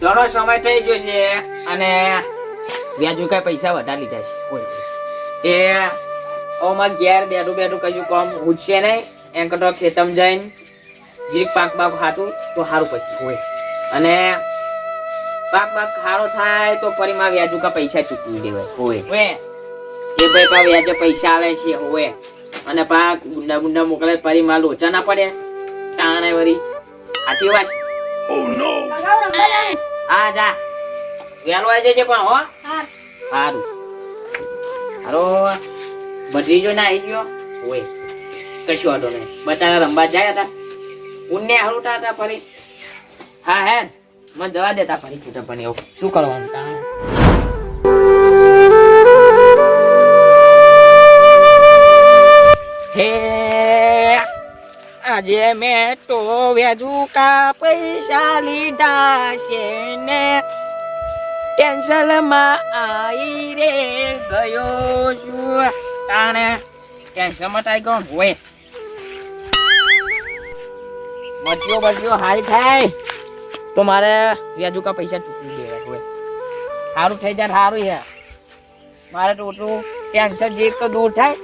ઘણો સમય થઈ ગયો છે અને વ્યાજુ કઈ પૈસા વધારે લીધા છે. એ હવે ઘેર બેઠું બેઠું કશું કામ ઉઠશે નહીં. એમ કરતો ખેતમ જઈને જીરીક પાક બાક હાચું તો સારું પછી. હોય. અને પાક બાક સારો થાય તો ફરી માં વ્યાજુ કા પૈસા ચૂકવી દેવાય. હોય. હોય એ ભાઈ પા વ્યાજે પૈસા આવે છે હોય અને પાક ગુંડા ગુંડા મોકલે ફરી માં લોચા ના પડે. તાણે વરી સાચી વાત? કાકા રમવા જાઉં હા જા. વેલો આવી જજે પણ હો. સારું હારો. ભત્રીજો ના આવી ગયો. ઓય કશું વાંધો નહીં. બચારા રમવા જાય હતા. ઉન્ને હરુટા હતા ફરી. હા હે. મને જવા દેતા ફરી કીધું પણ એવું. શું કરવાનું તાણે? હે. આજે મેં તો વેજુકા પૈસા લીધા છે ને. કેન્સલમાં આવી રે ગયો છું. તાણે કેન્સલમાં તાઈ ગયો હોય. મચ્યો બચ્યો હારી થાય. તો મારે વ્યાજુકા પૈસા ચૂકવી દેવા હોય. સારું થઈ જાય સારું યાર. મારે તો એટલું ટેન્શન જે તો દૂર થાય.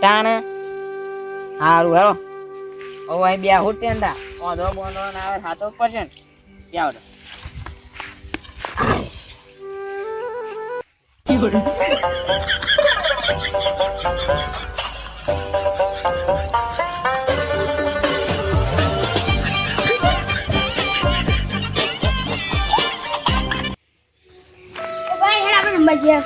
તાણે સારું હેલો. હવે અહીં બે હું ટેન્ડા ઓંધો બોંધો ના આવે સાતો પડશે ને. ત્યાં ઓ ભાઈ, હેડ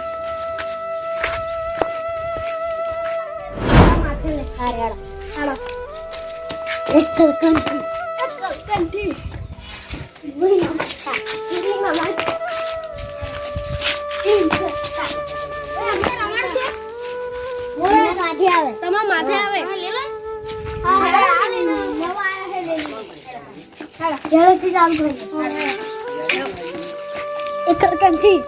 આપણે રમવા જઈએ આ માથે લે હારે હાલો હાલો એક કલકંઠી એક કલકંઠી ગુડી મામા ગુડી મામા માથે આવે. તમાર માથે આવે? જલ્દી ચાલુ કરી કલકંઠી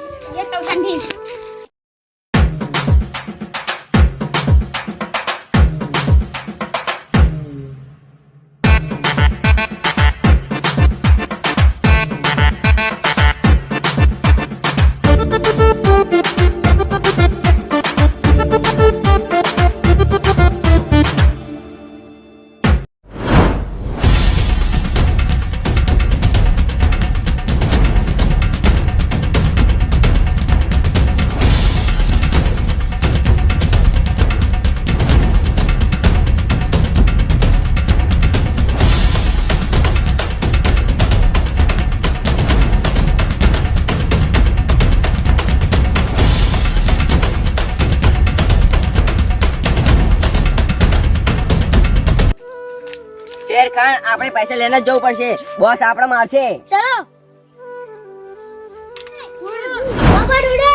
ખાન આપણે પૈસા લઈને જ જવું પડશે. બોસ આપણે મારશે. ચલો. બબર ઉડે.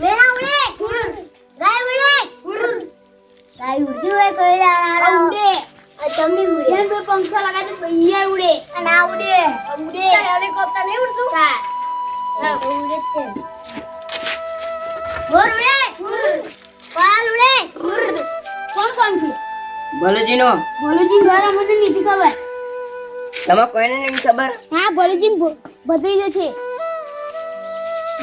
મેરા ઉડે. ગાય ઉડે. ગાય ઉડતી હોય કોઈ દાડા ઉડે. તમને ઉડે. જેન બે પંખા લગાડે તો ભૈયા ઉડે. અને આ ઉડે. ઉડે હેલિકોપ્ટર નહીં ઉડતું? હા ઉડે. ઉડે. ભલુજીનો ભોલુજી દ્વારા મને નથી ખબર તમે કોઈને નહીં ખબર હા ભોલુજી જ છે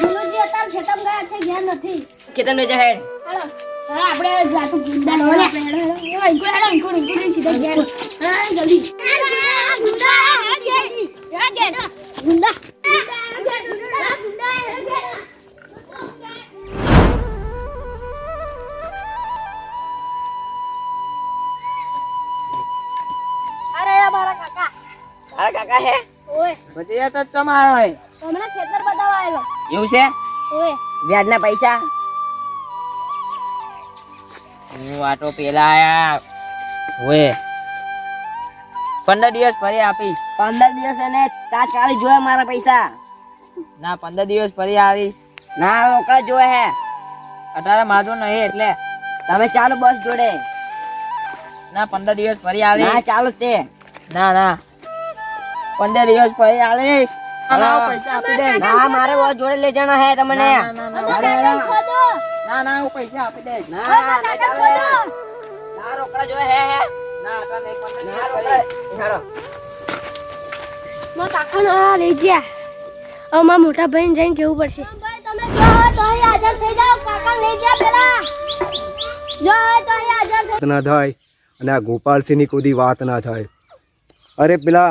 ભોલુજી અત્યારે ખેતમ ગયા છે ઘેર નથી કે મેં જાહેર હેડ હાલો આપણે જાતું ગુંડા નો હેડ હેડ હેડ હેડ હેડ હેડ હેડ હેડ હેડ ગુંડા તો ચમ આવ્યો હમણાં ખેતર બતાવવા આવેલો એવું છે? ઓય. વ્યાજના પૈસા? હું આ તો પેલા આયા. હોય પંદર દિવસ ફરી આપી. પંદર દિવસ એને તાત્કાલિક જોયે મારા પૈસા. ના પંદર દિવસ ફરી આવી. ના રોકડા જોયે હે. અઢારે માધો નહીં એટલે. તમે ચાલો બસ જોડે. ના પંદર દિવસ ફરી આવી. ના ચાલો તે. ના ના. પંદર દિવસ પછી આવીશ પૈસા આપી દે. ના મારે બોસ જોડે લઈ જણા હે તમને. ના, ના, ના, અરે, અરે. ના ના. હું પૈસા આપી દઈશ. ના ના રોકડા જોવે હે હે. ના અઢાર નહીં, પંદર ના દિવસ ફરી. રોકડા હેડો મારા કાકાનો આ લઈ ગયા. હવે મારા મોટા ભાઈને જઈને કેવું પડશે? તમે જો તો અહીં હાજર થઈ જાઓ. કાકા લઈ ગયા પેલા. જો તો અહીં હાજર ના થાય અને આ ગોપાલસિંહની કોઈ વાત ના થાય. અરે પેલા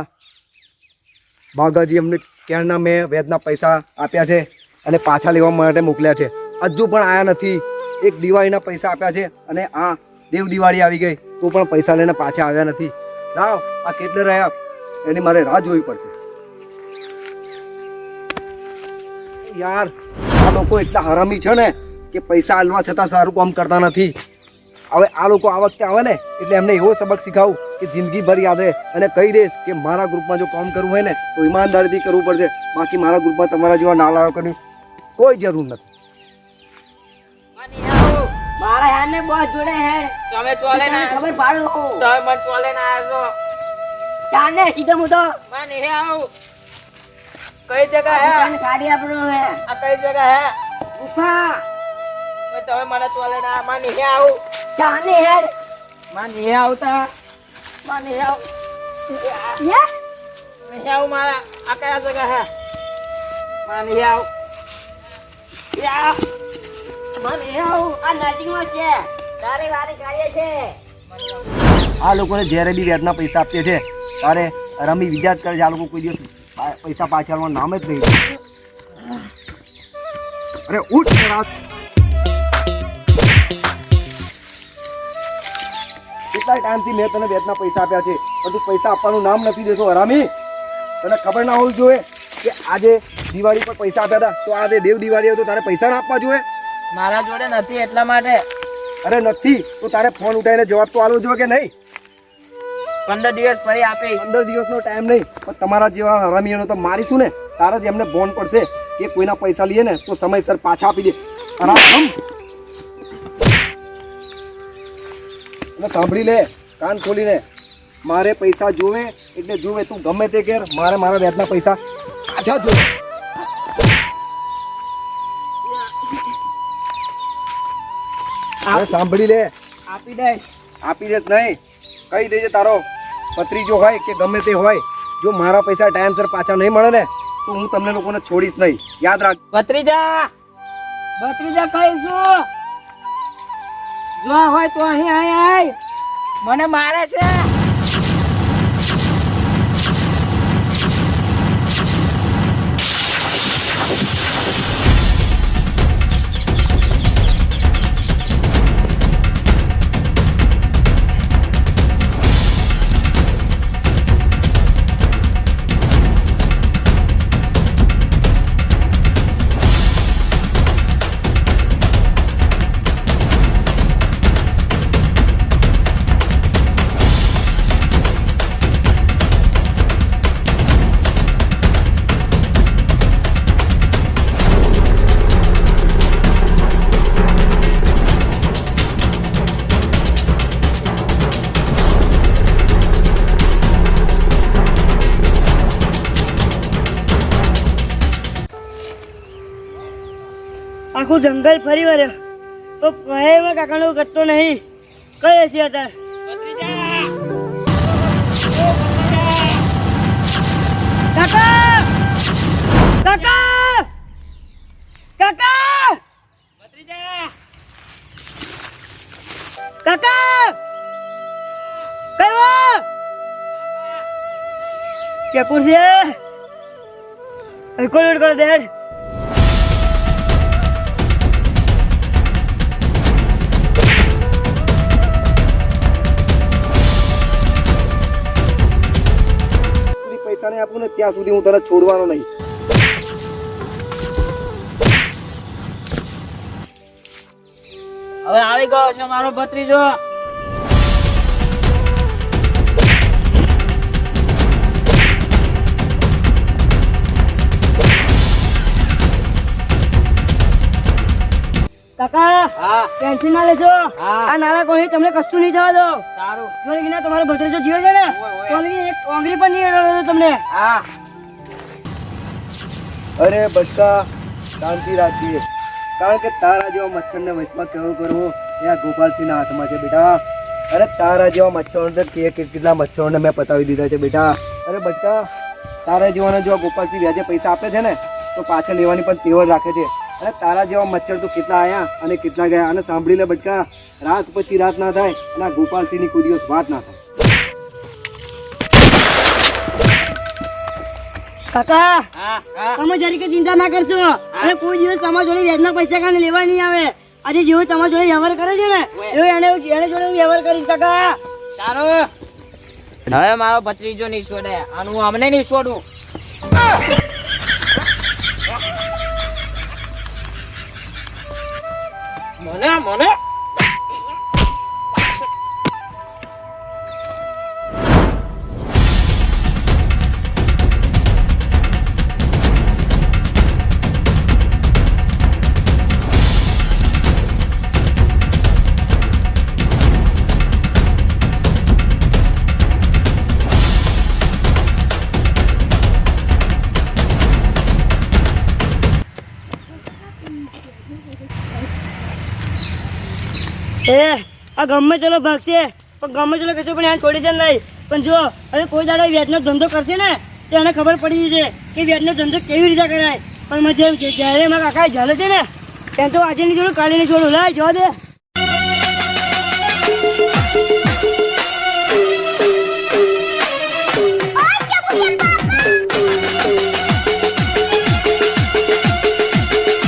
બાગાજી અમને ક્યારના મેં વેદના પૈસા આપ્યા છે અને પાછા લેવા માટે મોકલ્યા છે. હજુ પણ આયા નથી. એક દિવાળીના પૈસા આપ્યા છે અને આ દેવ દિવાળી આવી ગઈ. તો પણ પૈસા લઈને પાછા આવ્યા નથી. લાવ આ કેટલે રહ્યા? એની મારે રાહ જોવી પડશે. યાર, આ લોકો એટલા હરામી છે ને કે પૈસા આલવા છતાં સારું કામ કરતા નથી. હવે આ લોકો આ વખતે આવે ને એટલે એમને એવો સબક શીખાવું કે જિંદગીભર યાદ રહે અને કહી દઈશ કે મારા ગ્રુપમાં જો કામ કરવું હોય ને તો ઈમાનદારીથી કરવું પડશે. બાકી મારા ગ્રુપમાં તમારા જેવા ના લાવ્યો કર્યું કોઈ જરૂર નથી. મારા હેડ ને બોસ જોડે હેડ. તમે ચોલે ના? ખબર પાડું. તમે મને ચોલે ના આવશો ચાલ સીધો મૂધો માની હે આવો. કઈ જગ્યા હે? કાઢી આપણું હે. આ કઈ જગ્યા હે? ગુફા. તમે મને ચોલે ના માની હે આવો. ચાલ ને હેડ માની હે આવતા. માની હે આવ. યે હે આવ મારા આ કયા જગા હે? માની હે આવ. યા. માની હે આવ. આ નજીકમાં છે. તારે વારી ગાડીએ છે. આ લોકોને જ્યારે બી વ્યાજના પૈસા આપીએ છે ત્યારે રમી જ કરે છે. આ લોકો કોઈ દિવસ પૈસા પાછળમાં નામ જ નહીં. અરે ઉઠ. કેટલા ટાઈમથી મેં તને વ્યાજના પૈસા આપ્યા છે પણ તું પૈસા આપવાનું નામ નથી દેતો હરામી. તને ખબર ના હોવી જોઈએ કે આજે દિવાળી પર પૈસા આપ્યા હતા તો આજે દેવ દિવાળી હોય તો તારે પૈસા ના આપવા જોઈએ. મારા જોડે નથી એટલા માટે. અરે નથી તો તારે ફોન ઉઠાવીને જવાબ તો આલવો જોઈએ કે નહીં? પંદર દિવસ ફરી આપે પંદર દિવસનો ટાઈમ નહીં પણ તમારા જેવા હરામીઓનો તો મારીશું ને તારા જ એમને બોન પડશે કે કોઈના પૈસા લઈએ ને તો સમયસર પાછા આપી દે. આરામ અને સાંભળી લે કાન ખોલીને. મારે પૈસા જોવે એટલે જોવે તું ગમે તે કેર મારે મારા વ્યાજના પૈસા પાછા જોવે. સાંભળી લે. આપી દે. આપી દેશ નહીં. કહી દેજે તારો પત્રીજો હોય કે ગમે તે હોય જો મારા પૈસા ટાઈમસર પાછા નહીં મળે ને તો હું તમને લોકોને છોડીશ નહીં. યાદ રાખ. ભત્રીજા ભત્રીજા કહીશું. જો હોય તો અહીં અહીં મને મારે છે. આખું જંગલ ફરી વર્યો તો કહેમાં કાકાનો ગત્તો નહીં. કઈ હશે અત્યારે કાકા! કાકા! કાકા! કાકા! કયો? ચેકુર છે? કોઈ લોડ કરો દેડ નહીં આપું ને, ત્યાં સુધી હું તને છોડવાનો નહીં. હવે આવી ગયો છે મારો ભત્રીજો. ટેન્શન ના લેજો આ નાના કોઈ તમને કશું નહીં થવા દો. સારું. કે તમારો ભત્રીજો જીવે છે ને એક કોંગરી પણ નહીં અડવા તમને. હા. અરે બચકા શાંતિ રાખજે. કારણ કે તારા જેવા મચ્છરને વચમાં કેવું કરવું? એ આ ગોપાલસિંહના હાથમાં છે બેટા. અરે તારા જેવા મચ્છરો કે કે- કેટલા મચ્છરોને મેં પતાવી દીધા છે બેટા. અરે બચકા તારા જેવાના જો ગોપાલસિંહ વ્યાજે પૈસા આપે છે ને તો પાછા લેવાની પણ તેવર રાખે છે. અને તારા જેવા મચ્છર તો કેટલા આયા અને કેટલા ગયા અને સાંભળી લે બટકા રાત પછી રાત ના થાય અને આ ગોપાલસિંહની કોઈ દિવસ વાત ના થાય. કાકા હા હા. તમે જરી કે ચિંતા ના કરશો. અને કોઈ દિવસ તમારા જોડે વ્યાજના પૈસા કાને લેવા નહીં આવે. આજે જેવો તમારા જોડે વ્યવહાર કરે છે ને એવો એને એને જોડે વ્યવહાર કરીશ કાકા. સારું. હવે મારો ભત્રીજો નહીં છોડે. આનું હું અમને નહીં છોડું. મને મને એ, આ ગમે ચલો ભાગશે પણ ગમે ચલો કશું પણ એને છોડી છે નહીં. પણ જો, હવે કોઈ દાડો વ્યાજનો ધંધો કરશે ને, તો એને ખબર પડી જશે કે વ્યાજનો ધંધો કેવી રીતે કરાય. પણ જેમ કે જ્યારે મારા કાકાએ ઝાલે છે ને ત્યાં તો આજે નહીં જોડું કાલે નહીં જોડું લાય, જવા દે.